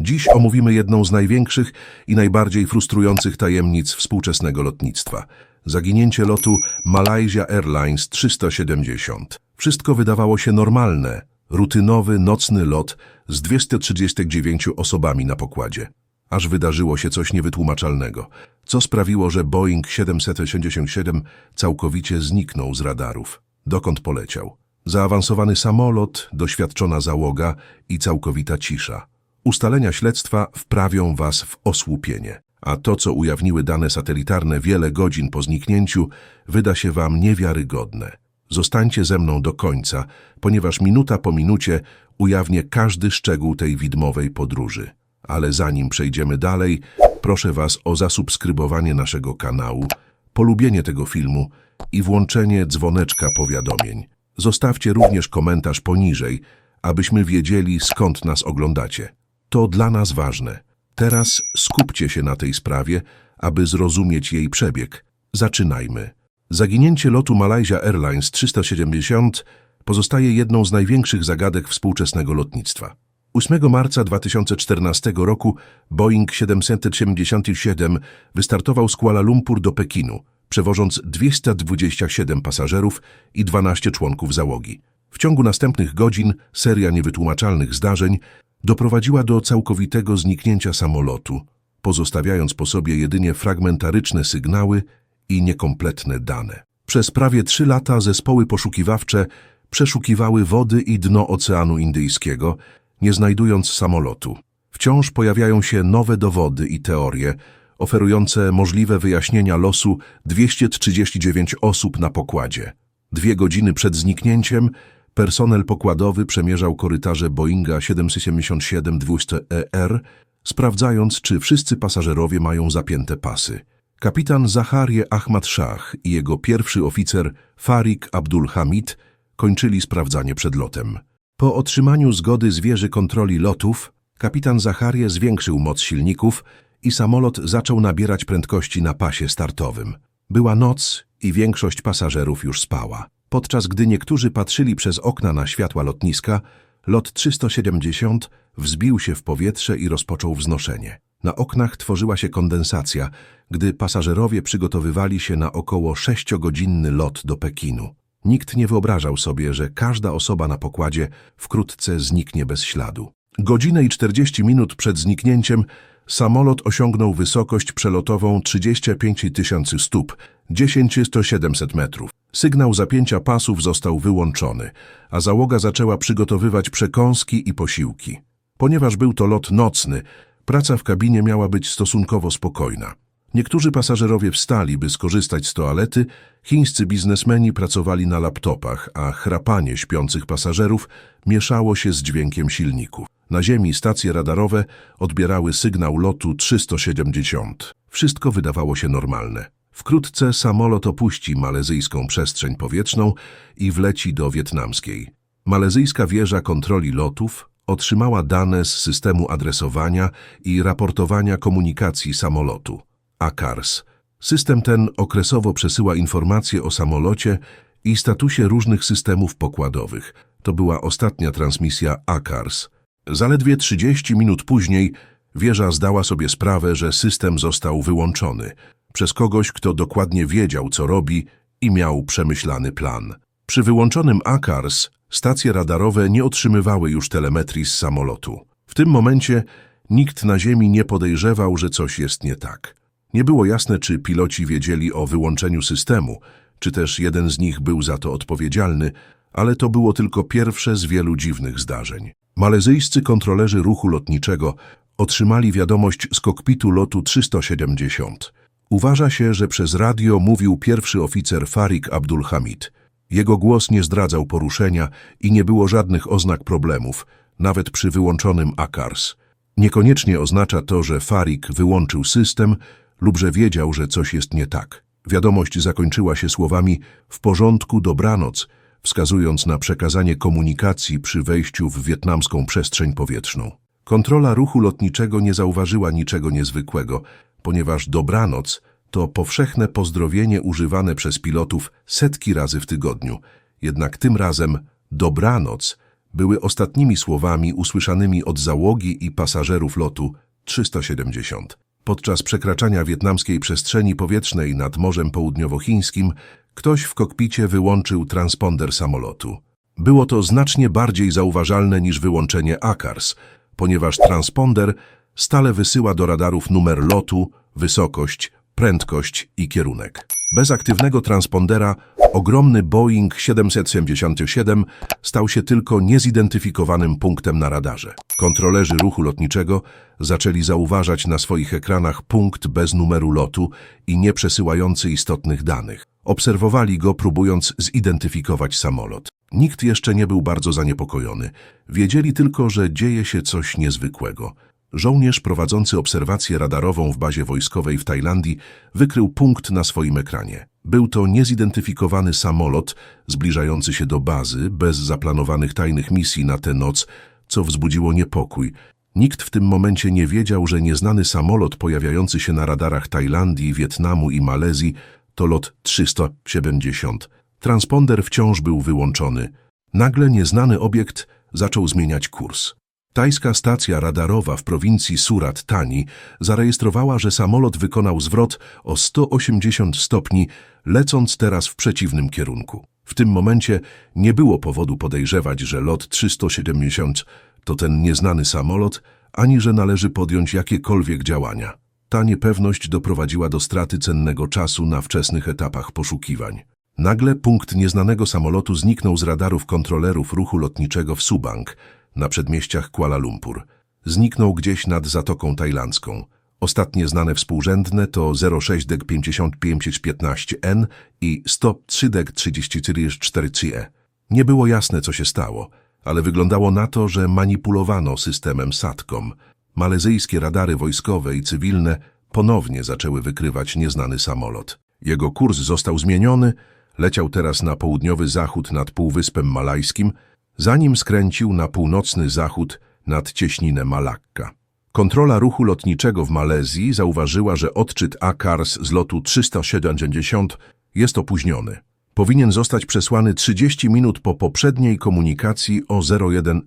Dziś omówimy jedną z największych i najbardziej frustrujących tajemnic współczesnego lotnictwa. Zaginięcie lotu Malaysia Airlines 370. Wszystko wydawało się normalne. Rutynowy, nocny lot z 239 osobami na pokładzie. Aż wydarzyło się coś niewytłumaczalnego, co sprawiło, że Boeing 787 całkowicie zniknął z radarów. Dokąd poleciał? Zaawansowany samolot, doświadczona załoga i całkowita cisza. Ustalenia śledztwa wprawią was w osłupienie, a to, co ujawniły dane satelitarne wiele godzin po zniknięciu, wyda się wam niewiarygodne. Zostańcie ze mną do końca, ponieważ minuta po minucie ujawnię każdy szczegół tej widmowej podróży. Ale zanim przejdziemy dalej, proszę was o zasubskrybowanie naszego kanału, polubienie tego filmu i włączenie dzwoneczka powiadomień. Zostawcie również komentarz poniżej, abyśmy wiedzieli skąd nas oglądacie. To dla nas ważne. Teraz skupcie się na tej sprawie, aby zrozumieć jej przebieg. Zaczynajmy. Zaginięcie lotu Malaysia Airlines 370 pozostaje jedną z największych zagadek współczesnego lotnictwa. 8 marca 2014 roku Boeing 777 wystartował z Kuala Lumpur do Pekinu, przewożąc 227 pasażerów i 12 członków załogi. W ciągu następnych godzin seria niewytłumaczalnych zdarzeń doprowadziła do całkowitego zniknięcia samolotu, pozostawiając po sobie jedynie fragmentaryczne sygnały i niekompletne dane. Przez prawie trzy lata zespoły poszukiwawcze przeszukiwały wody i dno Oceanu Indyjskiego, nie znajdując samolotu. Wciąż pojawiają się nowe dowody i teorie, oferujące możliwe wyjaśnienia losu 239 osób na pokładzie. Dwie godziny przed zniknięciem personel pokładowy przemierzał korytarze Boeinga 777-200ER, sprawdzając, czy wszyscy pasażerowie mają zapięte pasy. Kapitan Zaharie Ahmad Shah i jego pierwszy oficer Farik Abdul Hamid kończyli sprawdzanie przed lotem. Po otrzymaniu zgody z wieży kontroli lotów, kapitan Zacharie zwiększył moc silników i samolot zaczął nabierać prędkości na pasie startowym. Była noc i większość pasażerów już spała. Podczas gdy niektórzy patrzyli przez okna na światła lotniska, lot 370 wzbił się w powietrze i rozpoczął wznoszenie. Na oknach tworzyła się kondensacja, gdy pasażerowie przygotowywali się na około sześciogodzinny lot do Pekinu. Nikt nie wyobrażał sobie, że każda osoba na pokładzie wkrótce zniknie bez śladu. Godzinę i 40 minut przed zniknięciem samolot osiągnął wysokość przelotową 35 tysięcy stóp, 10-700 metrów. Sygnał zapięcia pasów został wyłączony, a załoga zaczęła przygotowywać przekąski i posiłki. Ponieważ był to lot nocny, praca w kabinie miała być stosunkowo spokojna. Niektórzy pasażerowie wstali, by skorzystać z toalety, chińscy biznesmeni pracowali na laptopach, a chrapanie śpiących pasażerów mieszało się z dźwiękiem silników. Na ziemi stacje radarowe odbierały sygnał lotu 370. Wszystko wydawało się normalne. Wkrótce samolot opuści malezyjską przestrzeń powietrzną i wleci do wietnamskiej. Malezyjska wieża kontroli lotów otrzymała dane z systemu adresowania i raportowania komunikacji samolotu. ACARS. System ten okresowo przesyła informacje o samolocie i statusie różnych systemów pokładowych. To była ostatnia transmisja ACARS. Zaledwie 30 minut później wieża zdała sobie sprawę, że system został wyłączony przez kogoś, kto dokładnie wiedział, co robi i miał przemyślany plan. Przy wyłączonym ACARS stacje radarowe nie otrzymywały już telemetrii z samolotu. W tym momencie nikt na ziemi nie podejrzewał, że coś jest nie tak. Nie było jasne, czy piloci wiedzieli o wyłączeniu systemu, czy też jeden z nich był za to odpowiedzialny, ale to było tylko pierwsze z wielu dziwnych zdarzeń. Malezyjscy kontrolerzy ruchu lotniczego otrzymali wiadomość z kokpitu lotu 370. Uważa się, że przez radio mówił pierwszy oficer Farik Abdul Hamid. Jego głos nie zdradzał poruszenia i nie było żadnych oznak problemów, nawet przy wyłączonym ACARS. Niekoniecznie oznacza to, że Farik wyłączył system lub że wiedział, że coś jest nie tak. Wiadomość zakończyła się słowami w porządku dobranoc, wskazując na przekazanie komunikacji przy wejściu w wietnamską przestrzeń powietrzną. Kontrola ruchu lotniczego nie zauważyła niczego niezwykłego, ponieważ dobranoc to powszechne pozdrowienie używane przez pilotów setki razy w tygodniu. Jednak tym razem dobranoc były ostatnimi słowami usłyszanymi od załogi i pasażerów lotu 370. Podczas przekraczania wietnamskiej przestrzeni powietrznej nad Morzem Południowochińskim ktoś w kokpicie wyłączył transponder samolotu. Było to znacznie bardziej zauważalne niż wyłączenie ACARS, ponieważ transponder stale wysyła do radarów numer lotu, wysokość, prędkość i kierunek. Bez aktywnego transpondera ogromny Boeing 777 stał się tylko niezidentyfikowanym punktem na radarze. Kontrolerzy ruchu lotniczego zaczęli zauważać na swoich ekranach punkt bez numeru lotu i nie przesyłający istotnych danych. Obserwowali go, próbując zidentyfikować samolot. Nikt jeszcze nie był bardzo zaniepokojony. Wiedzieli tylko, że dzieje się coś niezwykłego. Żołnierz prowadzący obserwację radarową w bazie wojskowej w Tajlandii wykrył punkt na swoim ekranie. Był to niezidentyfikowany samolot zbliżający się do bazy bez zaplanowanych tajnych misji na tę noc, co wzbudziło niepokój. Nikt w tym momencie nie wiedział, że nieznany samolot pojawiający się na radarach Tajlandii, Wietnamu i Malezji to lot 370. Transponder wciąż był wyłączony. Nagle nieznany obiekt zaczął zmieniać kurs. Tajska stacja radarowa w prowincji Surat Thani zarejestrowała, że samolot wykonał zwrot o 180 stopni, lecąc teraz w przeciwnym kierunku. W tym momencie nie było powodu podejrzewać, że lot 370 to ten nieznany samolot, ani że należy podjąć jakiekolwiek działania. Ta niepewność doprowadziła do straty cennego czasu na wczesnych etapach poszukiwań. Nagle punkt nieznanego samolotu zniknął z radarów kontrolerów ruchu lotniczego w Subang, na przedmieściach Kuala Lumpur. Zniknął gdzieś nad Zatoką Tajlandzką. Ostatnie znane współrzędne to 06-5515N i 103-34-4CE. Nie było jasne, co się stało, ale wyglądało na to, że manipulowano systemem SATCOM. Malezyjskie radary wojskowe i cywilne ponownie zaczęły wykrywać nieznany samolot. Jego kurs został zmieniony, leciał teraz na południowy zachód nad Półwyspem Malajskim, zanim skręcił na północny zachód nad cieśninę Malakka. Kontrola ruchu lotniczego w Malezji zauważyła, że odczyt ACARS z lotu 370 jest opóźniony. Powinien zostać przesłany 30 minut po poprzedniej komunikacji o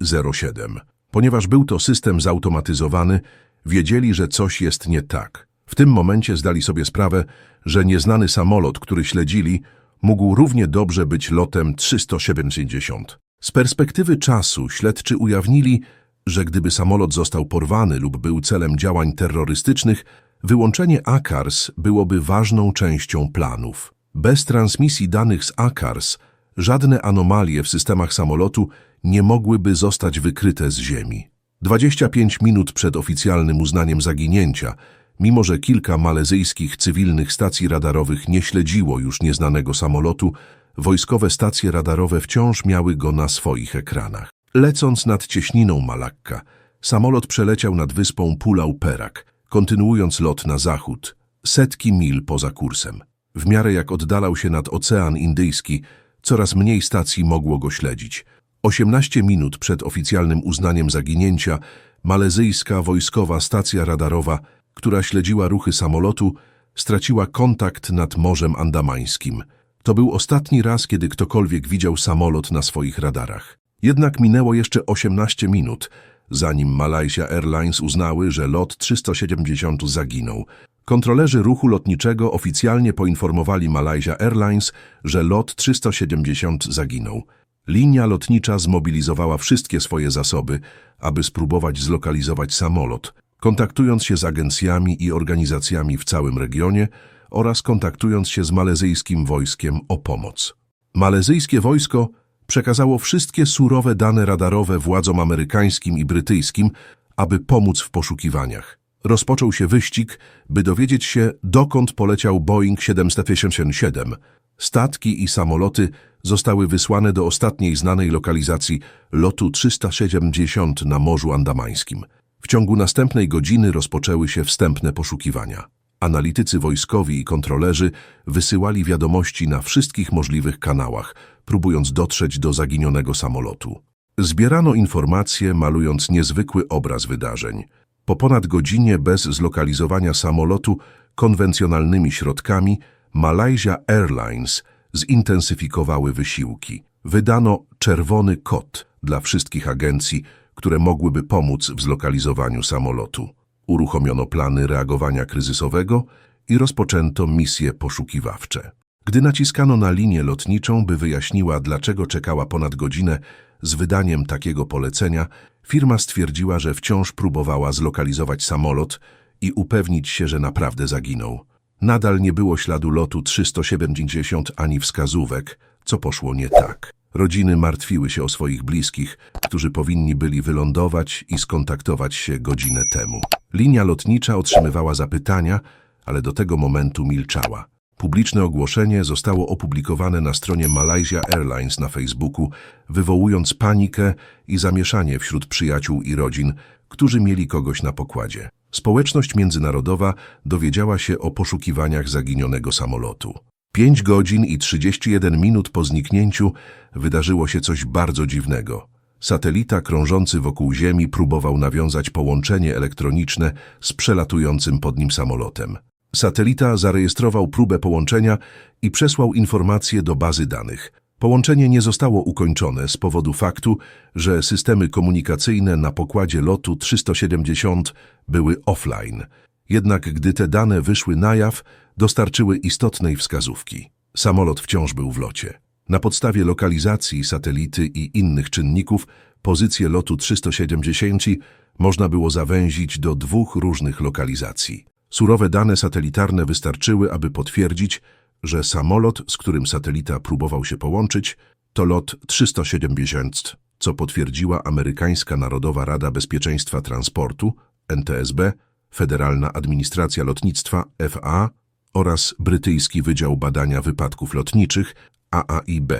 0107. Ponieważ był to system zautomatyzowany, wiedzieli, że coś jest nie tak. W tym momencie zdali sobie sprawę, że nieznany samolot, który śledzili, mógł równie dobrze być lotem 370. Z perspektywy czasu śledczy ujawnili, że gdyby samolot został porwany lub był celem działań terrorystycznych, wyłączenie ACARS byłoby ważną częścią planów. Bez transmisji danych z ACARS żadne anomalie w systemach samolotu nie mogłyby zostać wykryte z ziemi. 25 minut przed oficjalnym uznaniem zaginięcia, mimo że kilka malezyjskich cywilnych stacji radarowych nie śledziło już nieznanego samolotu, wojskowe stacje radarowe wciąż miały go na swoich ekranach. Lecąc nad cieśniną Malakka, samolot przeleciał nad wyspą Pulau Perak, kontynuując lot na zachód, setki mil poza kursem. W miarę jak oddalał się nad Ocean Indyjski, coraz mniej stacji mogło go śledzić. 18 minut przed oficjalnym uznaniem zaginięcia, malezyjska wojskowa stacja radarowa, która śledziła ruchy samolotu, straciła kontakt nad Morzem Andamańskim. To był ostatni raz, kiedy ktokolwiek widział samolot na swoich radarach. Jednak minęło jeszcze 18 minut, zanim Malaysia Airlines uznały, że lot 370 zaginął. Kontrolerzy ruchu lotniczego oficjalnie poinformowali Malaysia Airlines, że lot 370 zaginął. Linia lotnicza zmobilizowała wszystkie swoje zasoby, aby spróbować zlokalizować samolot, kontaktując się z agencjami i organizacjami w całym regionie oraz kontaktując się z malezyjskim wojskiem o pomoc. Malezyjskie wojsko przekazało wszystkie surowe dane radarowe władzom amerykańskim i brytyjskim, aby pomóc w poszukiwaniach. Rozpoczął się wyścig, by dowiedzieć się, dokąd poleciał Boeing 757. Statki i samoloty zostały wysłane do ostatniej znanej lokalizacji lotu 370 na Morzu Andamańskim. W ciągu następnej godziny rozpoczęły się wstępne poszukiwania. Analitycy wojskowi i kontrolerzy wysyłali wiadomości na wszystkich możliwych kanałach, próbując dotrzeć do zaginionego samolotu. Zbierano informacje, malując niezwykły obraz wydarzeń. Po ponad godzinie bez zlokalizowania samolotu konwencjonalnymi środkami Malaysia Airlines zintensyfikowały wysiłki. Wydano czerwony kod, dla wszystkich agencji, które mogłyby pomóc w zlokalizowaniu samolotu. Uruchomiono plany reagowania kryzysowego i rozpoczęto misje poszukiwawcze. Gdy naciskano na linię lotniczą, by wyjaśniła, dlaczego czekała ponad godzinę z wydaniem takiego polecenia, firma stwierdziła, że wciąż próbowała zlokalizować samolot i upewnić się, że naprawdę zaginął. Nadal nie było śladu lotu 370 ani wskazówek, co poszło nie tak. Rodziny martwiły się o swoich bliskich, którzy powinni byli wylądować i skontaktować się godzinę temu. Linia lotnicza otrzymywała zapytania, ale do tego momentu milczała. Publiczne ogłoszenie zostało opublikowane na stronie Malaysia Airlines na Facebooku, wywołując panikę i zamieszanie wśród przyjaciół i rodzin, którzy mieli kogoś na pokładzie. Społeczność międzynarodowa dowiedziała się o poszukiwaniach zaginionego samolotu. 5 godzin i 31 minut po zniknięciu wydarzyło się coś bardzo dziwnego. Satelita krążący wokół Ziemi próbował nawiązać połączenie elektroniczne z przelatującym pod nim samolotem. Satelita zarejestrował próbę połączenia i przesłał informacje do bazy danych. Połączenie nie zostało ukończone z powodu faktu, że systemy komunikacyjne na pokładzie lotu 370 były offline. Jednak gdy te dane wyszły na jaw, dostarczyły istotnej wskazówki. Samolot wciąż był w locie. Na podstawie lokalizacji satelity i innych czynników pozycję lotu 370 można było zawęzić do dwóch różnych lokalizacji. Surowe dane satelitarne wystarczyły, aby potwierdzić, że samolot, z którym satelita próbował się połączyć, to lot 370, co potwierdziła Amerykańska Narodowa Rada Bezpieczeństwa Transportu, NTSB, Federalna Administracja Lotnictwa, FAA oraz Brytyjski Wydział Badania Wypadków Lotniczych, AAIB.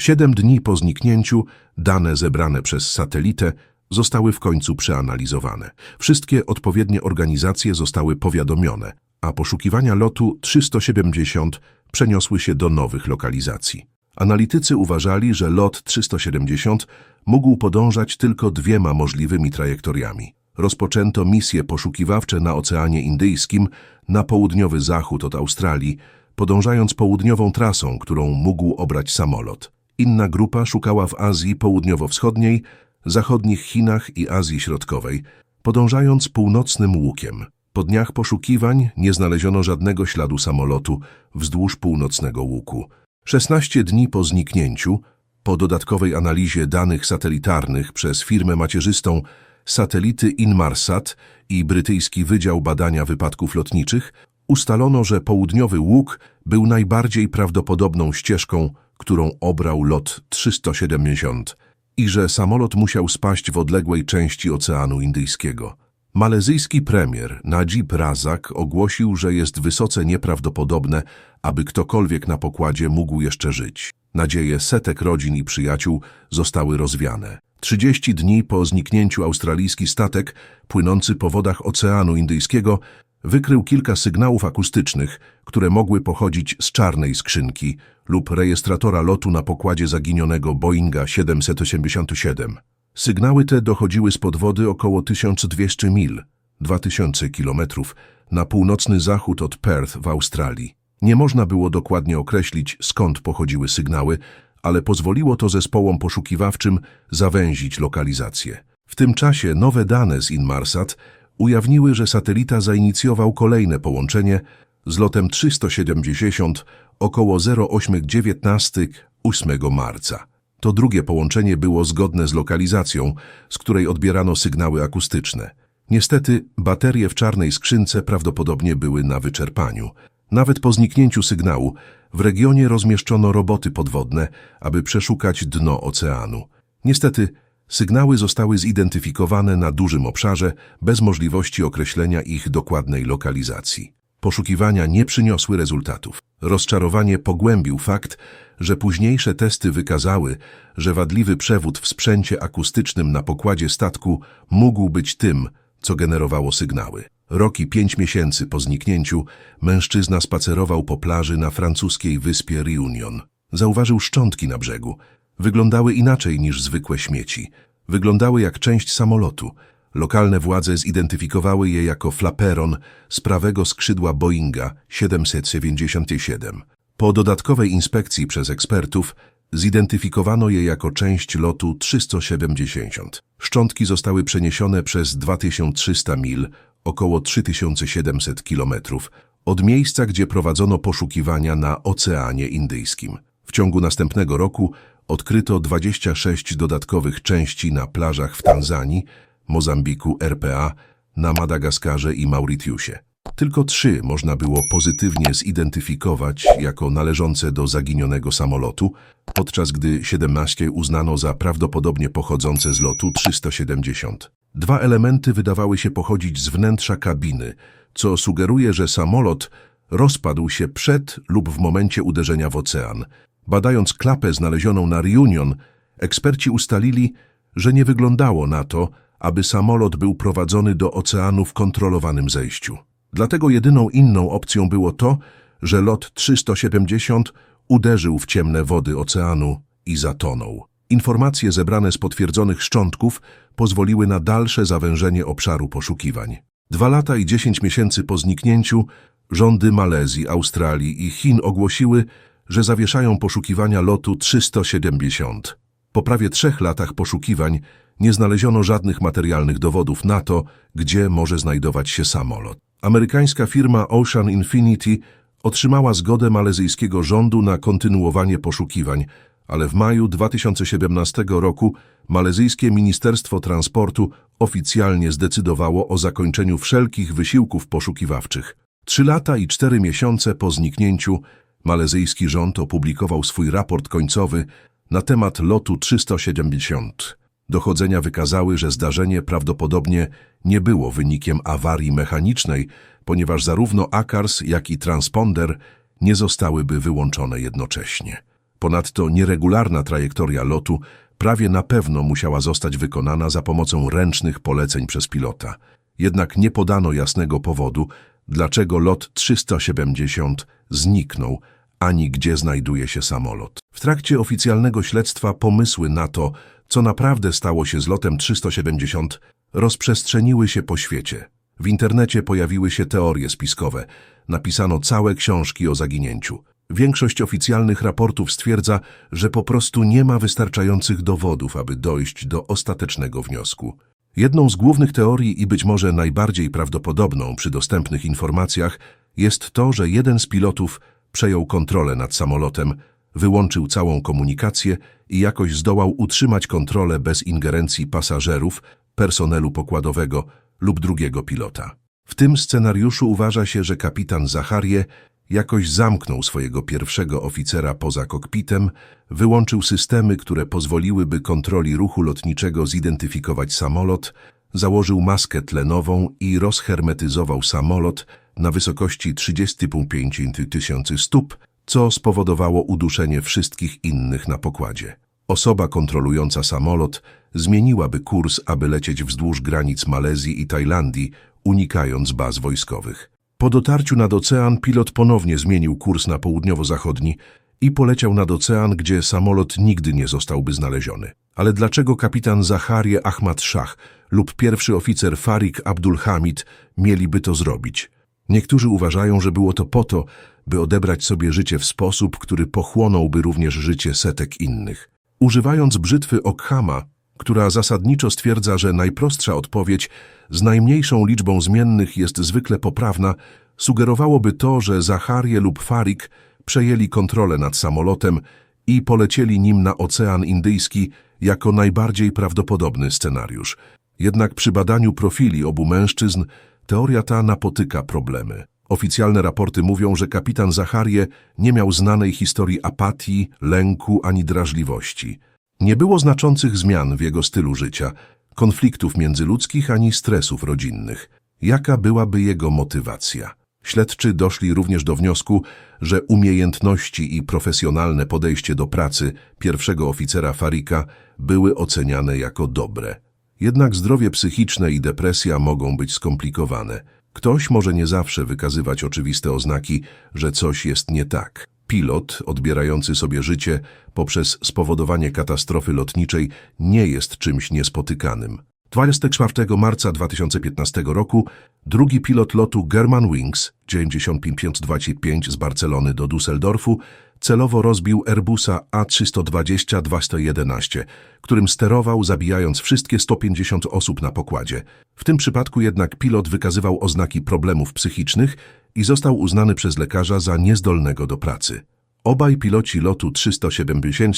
Siedem dni po zniknięciu dane zebrane przez satelitę zostały w końcu przeanalizowane. Wszystkie odpowiednie organizacje zostały powiadomione, a poszukiwania lotu 370 przeniosły się do nowych lokalizacji. Analitycy uważali, że lot 370 mógł podążać tylko dwiema możliwymi trajektoriami. Rozpoczęto misje poszukiwawcze na Oceanie Indyjskim na południowy zachód od Australii, podążając południową trasą, którą mógł obrać samolot. Inna grupa szukała w Azji Południowo-Wschodniej, zachodnich Chinach i Azji Środkowej, podążając północnym łukiem. Po dniach poszukiwań nie znaleziono żadnego śladu samolotu wzdłuż północnego łuku. 16 dni po zniknięciu, po dodatkowej analizie danych satelitarnych przez firmę macierzystą satelity Inmarsat i brytyjski Wydział Badania Wypadków Lotniczych, ustalono, że południowy łuk był najbardziej prawdopodobną ścieżką, którą obrał lot 370 i że samolot musiał spaść w odległej części Oceanu Indyjskiego. Malezyjski premier Najib Razak ogłosił, że jest wysoce nieprawdopodobne, aby ktokolwiek na pokładzie mógł jeszcze żyć. Nadzieje setek rodzin i przyjaciół zostały rozwiane. 30 dni po zniknięciu australijski statek płynący po wodach Oceanu Indyjskiego wykrył kilka sygnałów akustycznych, które mogły pochodzić z czarnej skrzynki lub rejestratora lotu na pokładzie zaginionego Boeinga 787. Sygnały te dochodziły z podwody około 1200 mil, 2000 kilometrów, na północny zachód od Perth w Australii. Nie można było dokładnie określić, skąd pochodziły sygnały, ale pozwoliło to zespołom poszukiwawczym zawęzić lokalizację. W tym czasie nowe dane z Inmarsat ujawniły, że satelita zainicjował kolejne połączenie z lotem 370 około 0819 8 marca. To drugie połączenie było zgodne z lokalizacją, z której odbierano sygnały akustyczne. Niestety, baterie w czarnej skrzynce prawdopodobnie były na wyczerpaniu. Nawet po zniknięciu sygnału, w regionie rozmieszczono roboty podwodne, aby przeszukać dno oceanu. Niestety, sygnały zostały zidentyfikowane na dużym obszarze, bez możliwości określenia ich dokładnej lokalizacji. Poszukiwania nie przyniosły rezultatów. Rozczarowanie pogłębił fakt, że późniejsze testy wykazały, że wadliwy przewód w sprzęcie akustycznym na pokładzie statku mógł być tym, co generowało sygnały. Rok i pięć miesięcy po zniknięciu mężczyzna spacerował po plaży na francuskiej wyspie Reunion. Zauważył szczątki na brzegu. Wyglądały inaczej niż zwykłe śmieci. Wyglądały jak część samolotu. Lokalne władze zidentyfikowały je jako flaperon z prawego skrzydła Boeinga 797. Po dodatkowej inspekcji przez ekspertów Zidentyfikowano je jako część lotu 370. Szczątki zostały przeniesione przez 2300 mil, około 3700 kilometrów, od miejsca, gdzie prowadzono poszukiwania na Oceanie Indyjskim. W ciągu następnego roku odkryto 26 dodatkowych części na plażach w Tanzanii, Mozambiku, RPA, na Madagaskarze i Mauritiusie. Tylko trzy można było pozytywnie zidentyfikować jako należące do zaginionego samolotu, podczas gdy 17 uznano za prawdopodobnie pochodzące z lotu 370. Dwa elementy wydawały się pochodzić z wnętrza kabiny, co sugeruje, że samolot rozpadł się przed lub w momencie uderzenia w ocean. Badając klapę znalezioną na Reunion, eksperci ustalili, że nie wyglądało na to, aby samolot był prowadzony do oceanu w kontrolowanym zejściu. Dlatego jedyną inną opcją było to, że lot 370 uderzył w ciemne wody oceanu i zatonął. Informacje zebrane z potwierdzonych szczątków pozwoliły na dalsze zawężenie obszaru poszukiwań. Dwa lata i dziesięć miesięcy po zniknięciu rządy Malezji, Australii i Chin ogłosiły, że zawieszają poszukiwania lotu 370. Po prawie trzech latach poszukiwań nie znaleziono żadnych materialnych dowodów na to, gdzie może znajdować się samolot. Amerykańska firma Ocean Infinity otrzymała zgodę malezyjskiego rządu na kontynuowanie poszukiwań, ale w maju 2017 roku malezyjskie Ministerstwo Transportu oficjalnie zdecydowało o zakończeniu wszelkich wysiłków poszukiwawczych. Trzy lata i cztery miesiące po zniknięciu malezyjski rząd opublikował swój raport końcowy na temat lotu 370. Dochodzenia wykazały, że zdarzenie prawdopodobnie nie było wynikiem awarii mechanicznej, ponieważ zarówno ACARS, jak i transponder nie zostałyby wyłączone jednocześnie. Ponadto nieregularna trajektoria lotu prawie na pewno musiała zostać wykonana za pomocą ręcznych poleceń przez pilota. Jednak nie podano jasnego powodu, dlaczego lot 370 zniknął, ani gdzie znajduje się samolot. W trakcie oficjalnego śledztwa pomysły na to, co naprawdę stało się z lotem 370, rozprzestrzeniły się po świecie. W internecie pojawiły się teorie spiskowe. Napisano całe książki o zaginięciu. Większość oficjalnych raportów stwierdza, że po prostu nie ma wystarczających dowodów, aby dojść do ostatecznego wniosku. Jedną z głównych teorii i być może najbardziej prawdopodobną przy dostępnych informacjach jest to, że jeden z pilotów przejął kontrolę nad samolotem, wyłączył całą komunikację i jakoś zdołał utrzymać kontrolę bez ingerencji pasażerów, personelu pokładowego lub drugiego pilota. W tym scenariuszu uważa się, że kapitan Zacharie jakoś zamknął swojego pierwszego oficera poza kokpitem, wyłączył systemy, które pozwoliłyby kontroli ruchu lotniczego zidentyfikować samolot, założył maskę tlenową i rozhermetyzował samolot na wysokości 35 tysięcy stóp, co spowodowało uduszenie wszystkich innych na pokładzie. Osoba kontrolująca samolot zmieniłaby kurs, aby lecieć wzdłuż granic Malezji i Tajlandii, unikając baz wojskowych. Po dotarciu nad ocean pilot ponownie zmienił kurs na południowo-zachodni i poleciał nad ocean, gdzie samolot nigdy nie zostałby znaleziony. Ale dlaczego kapitan Zacharie Ahmad Shah lub pierwszy oficer Farik Abdul Hamid mieliby to zrobić? Niektórzy uważają, że było to po to, by odebrać sobie życie w sposób, który pochłonąłby również życie setek innych. Używając brzytwy Okhama, która zasadniczo stwierdza, że najprostsza odpowiedź z najmniejszą liczbą zmiennych jest zwykle poprawna, sugerowałoby to, że Zacharie lub Farik przejęli kontrolę nad samolotem i polecieli nim na Ocean Indyjski jako najbardziej prawdopodobny scenariusz. Jednak przy badaniu profili obu mężczyzn teoria ta napotyka problemy. Oficjalne raporty mówią, że kapitan Zacharie nie miał znanej historii apatii, lęku ani drażliwości. Nie było znaczących zmian w jego stylu życia, konfliktów międzyludzkich ani stresów rodzinnych. Jaka byłaby jego motywacja? Śledczy doszli również do wniosku, że umiejętności i profesjonalne podejście do pracy pierwszego oficera Farika były oceniane jako dobre. Jednak zdrowie psychiczne i depresja mogą być skomplikowane. Ktoś może nie zawsze wykazywać oczywiste oznaki, że coś jest nie tak. Pilot, odbierający sobie życie poprzez spowodowanie katastrofy lotniczej, nie jest czymś niespotykanym. 24 marca 2015 roku drugi pilot lotu Germanwings 9525 z Barcelony do Düsseldorfu celowo rozbił Airbusa A320-211, którym sterował, zabijając wszystkie 150 osób na pokładzie. W tym przypadku jednak pilot wykazywał oznaki problemów psychicznych i został uznany przez lekarza za niezdolnego do pracy. Obaj piloci lotu 370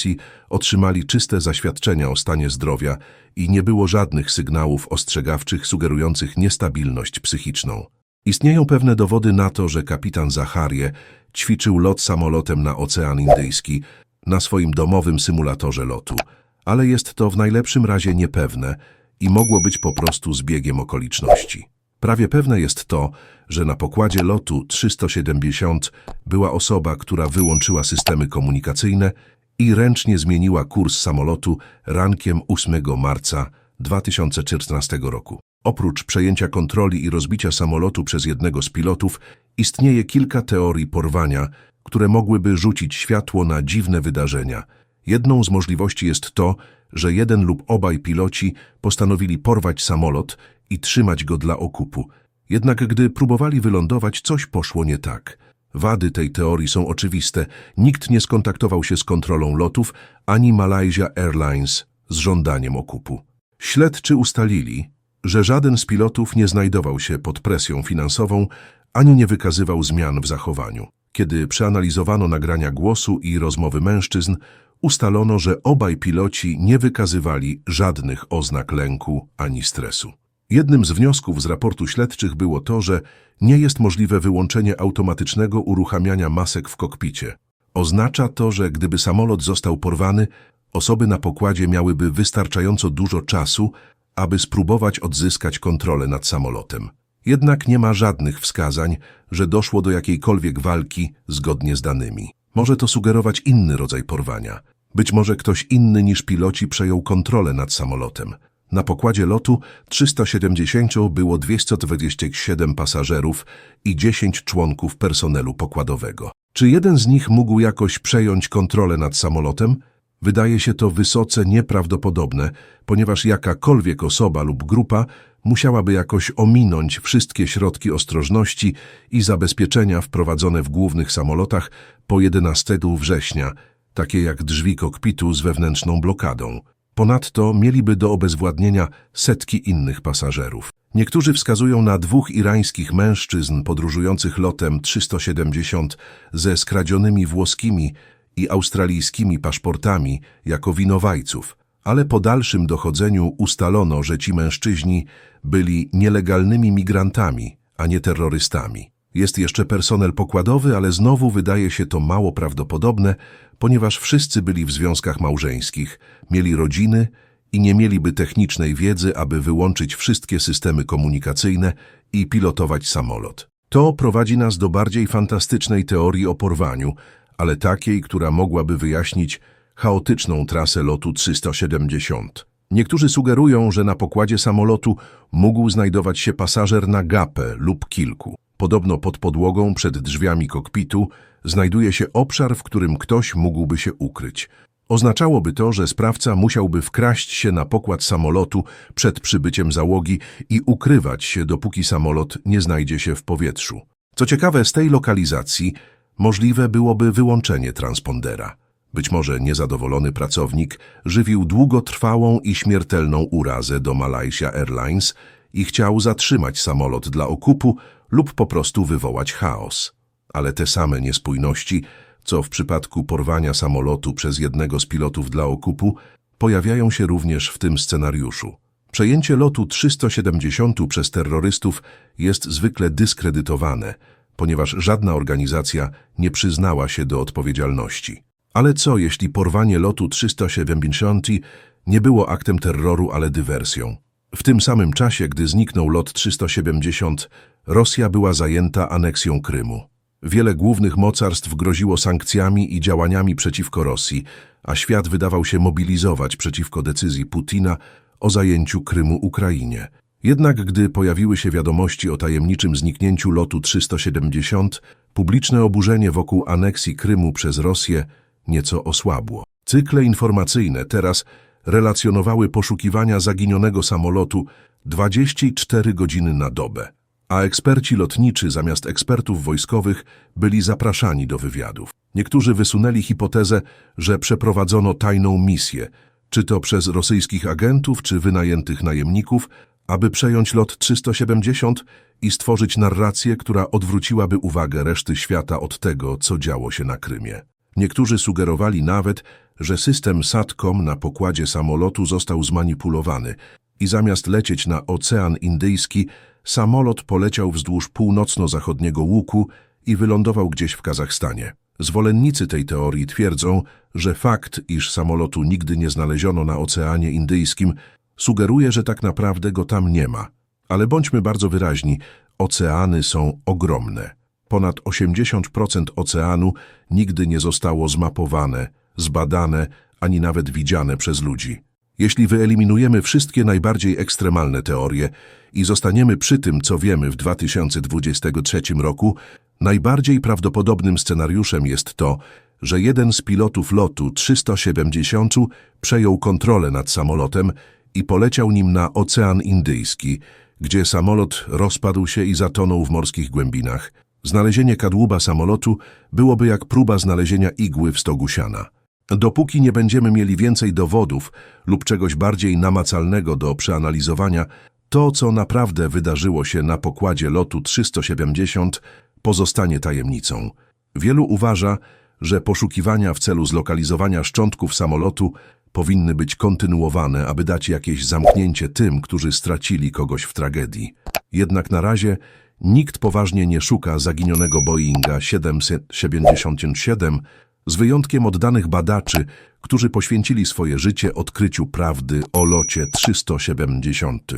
otrzymali czyste zaświadczenia o stanie zdrowia i nie było żadnych sygnałów ostrzegawczych sugerujących niestabilność psychiczną. Istnieją pewne dowody na to, że kapitan Zacharie ćwiczył lot samolotem na Ocean Indyjski na swoim domowym symulatorze lotu, ale jest to w najlepszym razie niepewne i mogło być po prostu zbiegiem okoliczności. Prawie pewne jest to, że na pokładzie lotu 370 była osoba, która wyłączyła systemy komunikacyjne i ręcznie zmieniła kurs samolotu rankiem 8 marca 2014 roku. Oprócz przejęcia kontroli i rozbicia samolotu przez jednego z pilotów, istnieje kilka teorii porwania, które mogłyby rzucić światło na dziwne wydarzenia. Jedną z możliwości jest to, że jeden lub obaj piloci postanowili porwać samolot i trzymać go dla okupu. Jednak gdy próbowali wylądować, coś poszło nie tak. Wady tej teorii są oczywiste. Nikt nie skontaktował się z kontrolą lotów, ani Malaysia Airlines z żądaniem okupu. Śledczy ustalili, że żaden z pilotów nie znajdował się pod presją finansową, ani nie wykazywał zmian w zachowaniu. Kiedy przeanalizowano nagrania głosu i rozmowy mężczyzn, ustalono, że obaj piloci nie wykazywali żadnych oznak lęku ani stresu. Jednym z wniosków z raportu śledczych było to, że nie jest możliwe wyłączenie automatycznego uruchamiania masek w kokpicie. Oznacza to, że gdyby samolot został porwany, osoby na pokładzie miałyby wystarczająco dużo czasu, aby spróbować odzyskać kontrolę nad samolotem. Jednak nie ma żadnych wskazań, że doszło do jakiejkolwiek walki zgodnie z danymi. Może to sugerować inny rodzaj porwania. Być może ktoś inny niż piloci przejął kontrolę nad samolotem. Na pokładzie lotu 370 było 227 pasażerów i 10 członków personelu pokładowego. Czy jeden z nich mógł jakoś przejąć kontrolę nad samolotem? Wydaje się to wysoce nieprawdopodobne, ponieważ jakakolwiek osoba lub grupa musiałaby jakoś ominąć wszystkie środki ostrożności i zabezpieczenia wprowadzone w głównych samolotach po 11 września, takie jak drzwi kokpitu z wewnętrzną blokadą. Ponadto mieliby do obezwładnienia setki innych pasażerów. Niektórzy wskazują na dwóch irańskich mężczyzn podróżujących lotem 370 ze skradzionymi włoskimi i australijskimi paszportami jako winowajców, ale po dalszym dochodzeniu ustalono, że ci mężczyźni byli nielegalnymi migrantami, a nie terrorystami. Jest jeszcze personel pokładowy, ale znowu wydaje się to mało prawdopodobne, ponieważ wszyscy byli w związkach małżeńskich, mieli rodziny i nie mieliby technicznej wiedzy, aby wyłączyć wszystkie systemy komunikacyjne i pilotować samolot. To prowadzi nas do bardziej fantastycznej teorii o porwaniu, ale takiej, która mogłaby wyjaśnić chaotyczną trasę lotu 370. Niektórzy sugerują, że na pokładzie samolotu mógł znajdować się pasażer na gapę lub kilku. Podobno pod podłogą przed drzwiami kokpitu znajduje się obszar, w którym ktoś mógłby się ukryć. Oznaczałoby to, że sprawca musiałby wkraść się na pokład samolotu przed przybyciem załogi i ukrywać się, dopóki samolot nie znajdzie się w powietrzu. Co ciekawe, z tej lokalizacji możliwe byłoby wyłączenie transpondera. Być może niezadowolony pracownik żywił długotrwałą i śmiertelną urazę do Malaysia Airlines i chciał zatrzymać samolot dla okupu lub po prostu wywołać chaos. Ale te same niespójności, co w przypadku porwania samolotu przez jednego z pilotów dla okupu, pojawiają się również w tym scenariuszu. Przejęcie lotu 370 przez terrorystów jest zwykle dyskredytowane, ponieważ żadna organizacja nie przyznała się do odpowiedzialności. Ale co, jeśli porwanie lotu 370 nie było aktem terroru, ale dywersją? W tym samym czasie, gdy zniknął lot 370, Rosja była zajęta aneksją Krymu. Wiele głównych mocarstw groziło sankcjami i działaniami przeciwko Rosji, a świat wydawał się mobilizować przeciwko decyzji Putina o zajęciu Krymu Ukrainie. Jednak gdy pojawiły się wiadomości o tajemniczym zniknięciu lotu 370, publiczne oburzenie wokół aneksji Krymu przez Rosję nieco osłabło. Cykle informacyjne teraz relacjonowały poszukiwania zaginionego samolotu 24 godziny na dobę, a eksperci lotniczy zamiast ekspertów wojskowych byli zapraszani do wywiadów. Niektórzy wysunęli hipotezę, że przeprowadzono tajną misję, czy to przez rosyjskich agentów, czy wynajętych najemników, aby przejąć lot 370 i stworzyć narrację, która odwróciłaby uwagę reszty świata od tego, co działo się na Krymie. Niektórzy sugerowali nawet, że system SATCOM na pokładzie samolotu został zmanipulowany i zamiast lecieć na Ocean Indyjski, samolot poleciał wzdłuż północno-zachodniego łuku i wylądował gdzieś w Kazachstanie. Zwolennicy tej teorii twierdzą, że fakt, iż samolotu nigdy nie znaleziono na Oceanie Indyjskim, sugeruje, że tak naprawdę go tam nie ma. Ale bądźmy bardzo wyraźni, oceany są ogromne. Ponad 80% oceanu nigdy nie zostało zmapowane, zbadane, ani nawet widziane przez ludzi. Jeśli wyeliminujemy wszystkie najbardziej ekstremalne teorie i zostaniemy przy tym, co wiemy w 2023 roku, najbardziej prawdopodobnym scenariuszem jest to, że jeden z pilotów lotu 370 przejął kontrolę nad samolotem i poleciał nim na Ocean Indyjski, gdzie samolot rozpadł się i zatonął w morskich głębinach. Znalezienie kadłuba samolotu byłoby jak próba znalezienia igły w stogu siana. Dopóki nie będziemy mieli więcej dowodów lub czegoś bardziej namacalnego do przeanalizowania, to, co naprawdę wydarzyło się na pokładzie lotu 370, pozostanie tajemnicą. Wielu uważa, że poszukiwania w celu zlokalizowania szczątków samolotu powinny być kontynuowane, aby dać jakieś zamknięcie tym, którzy stracili kogoś w tragedii. Jednak na razie nikt poważnie nie szuka zaginionego Boeinga 777, z wyjątkiem oddanych badaczy, którzy poświęcili swoje życie odkryciu prawdy o locie 370.